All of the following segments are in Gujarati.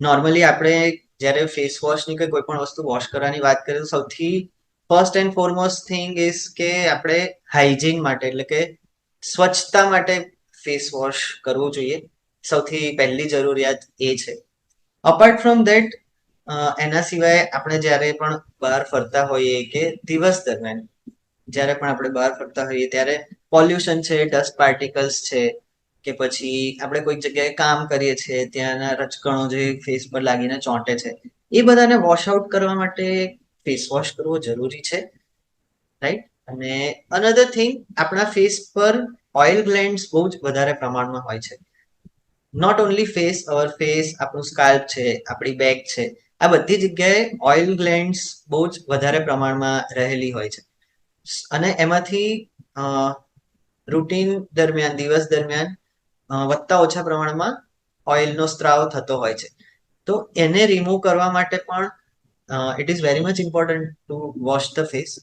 નોર્મલી આપણે જ્યારે ફેસ વોશની કે કોઈ પણ વસ્તુ વોશ કરવાની વાત કરીએ તો સૌથી first and foremost thing is કે આપણે હાઇજીન માટે, એટલે કે સ્વચ્છતા માટે ફેસ વોશ કરવું જોઈએ. સૌથી પહેલી જરૂરિયાત એ છે. અપાર્ટ ફ્રોમ ધેટ એના સિવાય આપણે જ્યારે પણ બહાર ફરતા હોઈએ કે દિવસ દરમિયાન, જ્યારે પણ આપણે બહાર ફરતા હોઈએ ત્યારે પોલ્યુશન છે ડસ્ટ પાર્ટિકલ્સ છે કે પછી આપણે કોઈક જગ્યાએ કામ કરીએ છીએ, ત્યાંના રચકણો જે ફેસ પર લાગીને ચોંટે છે, એ બધાને વોશ આઉટ કરવા માટે ફેસ વોશ કરવો જરૂરી છે રાઈટ અને અનધર થિંગ આપણા ફેસ પર ઓઇલ ગ્લેન્ડ્સ બહુ જ વધારે પ્રમાણમાં હોય છે. Not only face our face આપણું સ્કાલ્પ છે, આપણી બેક છે, આ બધી જગ્યાએ ઓઇલ ગ્લેન્ડ્સ બહુ જ વધારે પ્રમાણમાં રહેલી હોય છે. અને એમાંથી રૂટીન દરમિયાન, દિવસ દરમિયાન વધતા ઓછા પ્રમાણમાં ઓઇલનો સ્ત્રાવ થતો હોય છે. તો એને રિમૂવ કરવા માટે પણ it is very much important to wash the face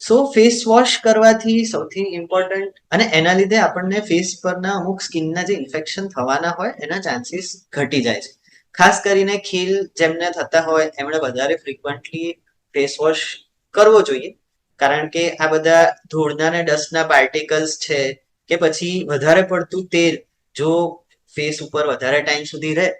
so face wash કરવાથી સૌથી ઇમ્પોર્ટન્ટ અને એના લીધે આપણને ફેસ પરના અમુક સ્કિનના જે ઇન્ફેક્શન થવાના હોય, એના ચાન્સીસ ઘટી જાય છે. ખાસ કરીને ખીલ જેમને થતા હોય, એમણે વધારે ફ્રિકવન્ટલી ફેસ વોશ કરવો જોઈએ. કારણ કે આ બધા ધૂળના ને ડસ્ટના પાર્ટિકલ્સ છે કે પછી વધારે પડતું તેલ, જો ફેસ ઉપર વધારે ટાઈમ સુધી રહે,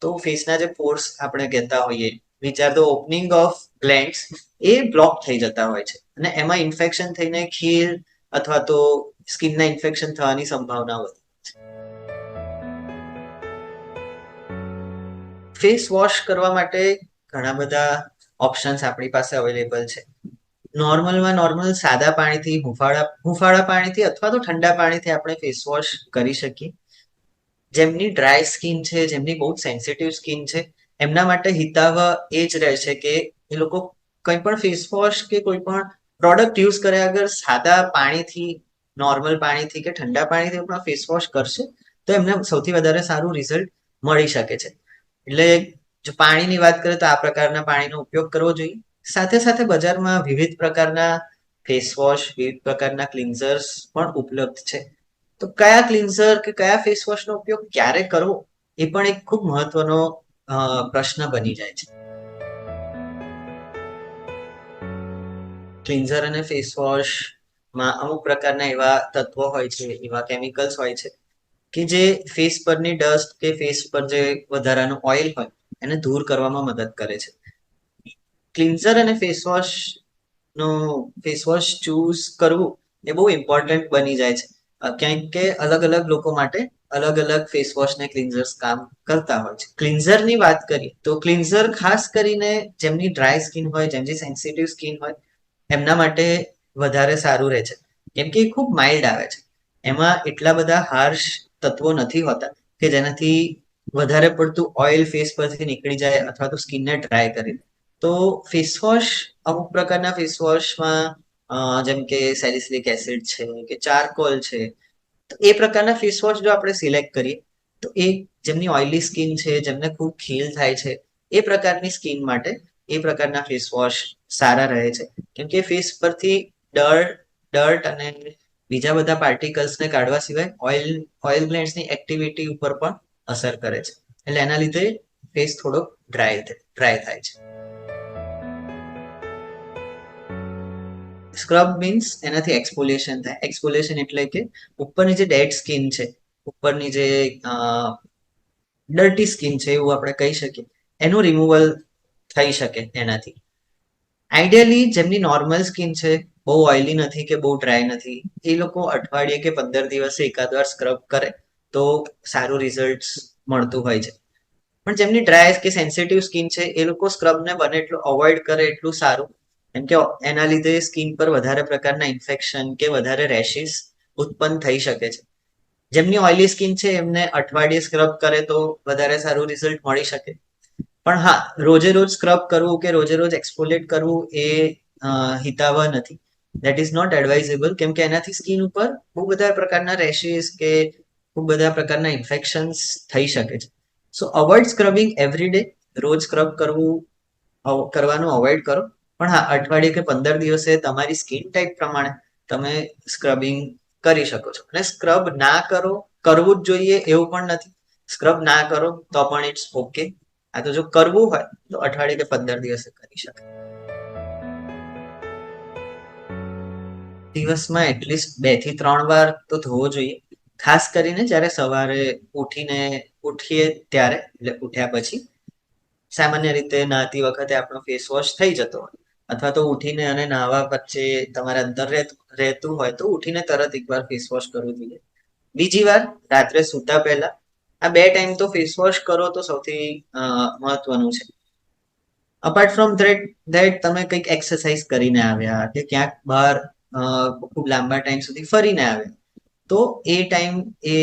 તો ફેસના જે પોર્સ આપણે કહેતા હોઈએ which are opening of glands A block થઈ જતા હોય છે. અને એમાં ઇન્ફેક્શન થઈને ખીલ અથવા તો સ્કિનના ઇન્ફેક્શન થવાની સંભાવના વધે ફેસ વોશ કરવા માટે ઘણા બધા ઓપ્શન્સ આપણી પાસે અવેલેબલ છે. નોર્મલમાં નોર્મલ સાદા પાણીથી હુંફાળા હુંફાળા પાણીથી અથવા તો ઠંડા પાણીથી આપણે ફેસ વોશ કરી શકીએ. જેમની ડ્રાય સ્કિન છે, જેમની બહુ સેન્સિટિવ સ્કિન છે, એમના માટે હિતાવ એ જ રહેશે કે એ લોકો કંઈ પણ ફેસ વોશ કે કોઈ પણ પ્રોડક્ટ યુઝ કર્યા આગળ સાદા પાણીથી નોર્મલ પાણીથી કે ઠંડા પાણીથી પણ ફેસ વોશ કરશે, તો એમને સૌથી વધારે સારું રિઝલ્ટ મળી શકે છે. એટલે જો પાણીની વાત કરીએ તો આ પ્રકારના પાણીનો ઉપયોગ કરવો જોઈએ. સાથે સાથે બજારમાં વિવિધ પ્રકારના ફેસ વોશ વિવિધ પ્રકારના ક્લિન્ઝર્સ પણ ઉપલબ્ધ છે. તો કયા ક્લિન્ઝર કે કયા ફેસ વોશનો ઉપયોગ ક્યારે કરવો એ પણ એક ખૂબ મહત્વનો પ્રશ્ન બની જાય છે. ક્લિન્ઝર અને ફેસ વોશમાં અમુક પ્રકારના એવા તત્વો હોય છે, એવા કેમિકલ્સ હોય છે કે જે ફેસ પરની ડસ્ટ કે ફેસ પર જે વધારાનું ઓઇલ હોય એને દૂર કરવામાં મદદ કરે છે. ક્લિન્ઝર અને ફેસવોશ નો ફેસ ચૂઝ કરવું એ બહુ ઇમ્પોર્ટન્ટ બની જાય છે. ક્યાંક કે અલગ અલગ લોકો માટે અલગ અલગ ફેસવોશ ને ક્લિન્ઝર્સ કામ કરતા હોય છે. ક્લિન્ઝરની વાત કરીએ તો ક્લિન્ઝર ખાસ કરીને જેમની ડ્રાય સ્કિન હોય, જેમની સેન્સિટિવ સ્કિન હોય, એમના માટે વધારે સારું રહે છે. કેમ કે એ ખૂબ માઇલ્ડ આવે છે. એમાં એટલા બધા હાર્શ તત્વો નથી હોતા કે જેનાથી વધારે પડતું ઓઇલ ફેસ પરથી નીકળી જાય અથવા તો સ્કિનને ડ્રાય કરી તો ફેસવોશ અમુક પ્રકારના ફેસવોશમાં જેમ કે સેલિસિલિક એસિડ છે, કે ચારકોલ છે, તો એ પ્રકારના ફેસવોશ જો આપણે સિલેક્ટ કરીએ, તો એ જેમની ઓઇલી સ્કિન છે, જેમને ખૂબ ખીલ થાય છે, એ પ્રકારની સ્કિન માટે એ પ્રકારના ફેસવોશ સારા રહે છે. કેમ કે ફેસ પરથી ડર્ટ ડર્ટ અને બીજા બધા પાર્ટિકલ્સને કાઢવા સિવાય ઓઇલ ઓઇલ ગ્લેન્ડ્સની એક્ટિવિટી ઉપર પણ અસર કરે છે. એટલે એના લીધે ફેસ થોડોક ડ્રાય ડ્રાય થાય છે. સ્ક્રબ મીન્સ એનાથી એક્સપોલિયેશન થાય. એક્સપોલિયેશન એટલે કે ઉપરની જે ડેડ સ્કિન છે, ઉપરની જે ડર્ટી સ્કિન છે એવું આપણે કહી શકીએ. એનું રિમૂવલ થઈ શકે એનાથી. આઈડિયલી જેમની નોર્મલ સ્કિન છે, બહુ ઓઇલી નથી કે બહુ ડ્રાય નથી, એ લોકો અઠવાડિયે કે પંદર દિવસે એકાદ વાર સ્ક્રબ કરે તો સારું રિઝલ્ટ મળતું હોય છે. પણ જેમની ડ્રાય કે સેન્સિટિવ સ્કિન છે, એ લોકો સ્ક્રબને બને એટલું અવોઇડ કરે એટલું સારું. કેમ કે એના લીધે સ્કિન પર વધારે પ્રકારના ઇન્ફેક્શન કે વધારે રેશિસ ઉત્પન્ન થઈ શકે છે. જેમની ઓઇલી સ્કિન છે, એમને અઠવાડિયે સ્ક્રબ કરે તો વધારે સારું રિઝલ્ટ મળી શકે. પણ હા, રોજે રોજ સ્ક્રબ કરવું કે રોજે રોજ એક્સપોલેટ કરવું એ હિતાવહ નથી. દેટ ઇઝ નોટ એડવાઇઝેબલ કેમ કે એનાથી સ્કિન ઉપર બહુ બધા પ્રકારના રેશિસ કે ખૂબ બધા પ્રકારના ઇન્ફેક્શન્સ થઈ શકે છે. So avoid scrubbing every day રોજ સ્ક્રબ કરવું કરવાનું અવોઇડ કરો. પણ હા, અઠવાડિયે કે પંદર દિવસે તમારી સ્કિન ટાઈપ પ્રમાણે તમે સ્ક્રબિંગ કરી શકો છો. અને સ્ક્રબ ના કરો, કરવું જ જોઈએ એવું પણ નથી. સ્ક્રબ ના કરો તો પણ ઇટ્સ ઓકે આ તો જો કરવું હોય તો અઠવાડિયે કે પંદર દિવસે કરી શકાય. દિવસમાં એટલીસ્ટ બેથી ત્રણ વાર તો ધોવો જોઈએ. ખાસ કરીને જ્યારે સવારે ઉઠીને ઉઠીએ ત્યારે, એટલે ઉઠ્યા પછી સામાન્ય રીતે નાહતી વખતે આપણો ફેસ વોશ થઈ જતો હોય. અથવા તો ઉઠીને અને નાહવા વચ્ચે તમારે અંતર રહેતું હોય તો ઉઠીને તરત એકવાર ફેસ વોશ કરવું જોઈએ. બીજી વાર રાત્રે સૂતા પહેલા, આ બે ટાઈમ તો ફેસ વોશ કરો તો સૌથી મહત્વનું છે. અપાર્ટ ફ્રોમ ધેટ ધેટ તમે કંઈક એક્સરસાઇઝ કરીને આવ્યા કે ક્યાંક બહાર ખૂબ લાંબા ટાઈમ સુધી ફરીને આવ્યા, તો એ ટાઈમ એ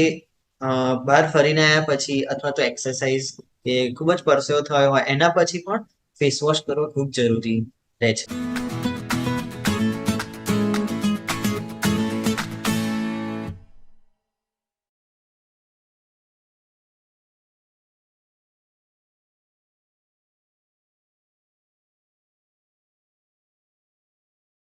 બહાર ફરીને આવ્યા પછી અથવા તો એક્સરસાઇઝ કે ખૂબ જ પરસેવો થયો હોય, એના પછી પણ ફેસ વોશ કરવો ખૂબ જરૂરી રહે છે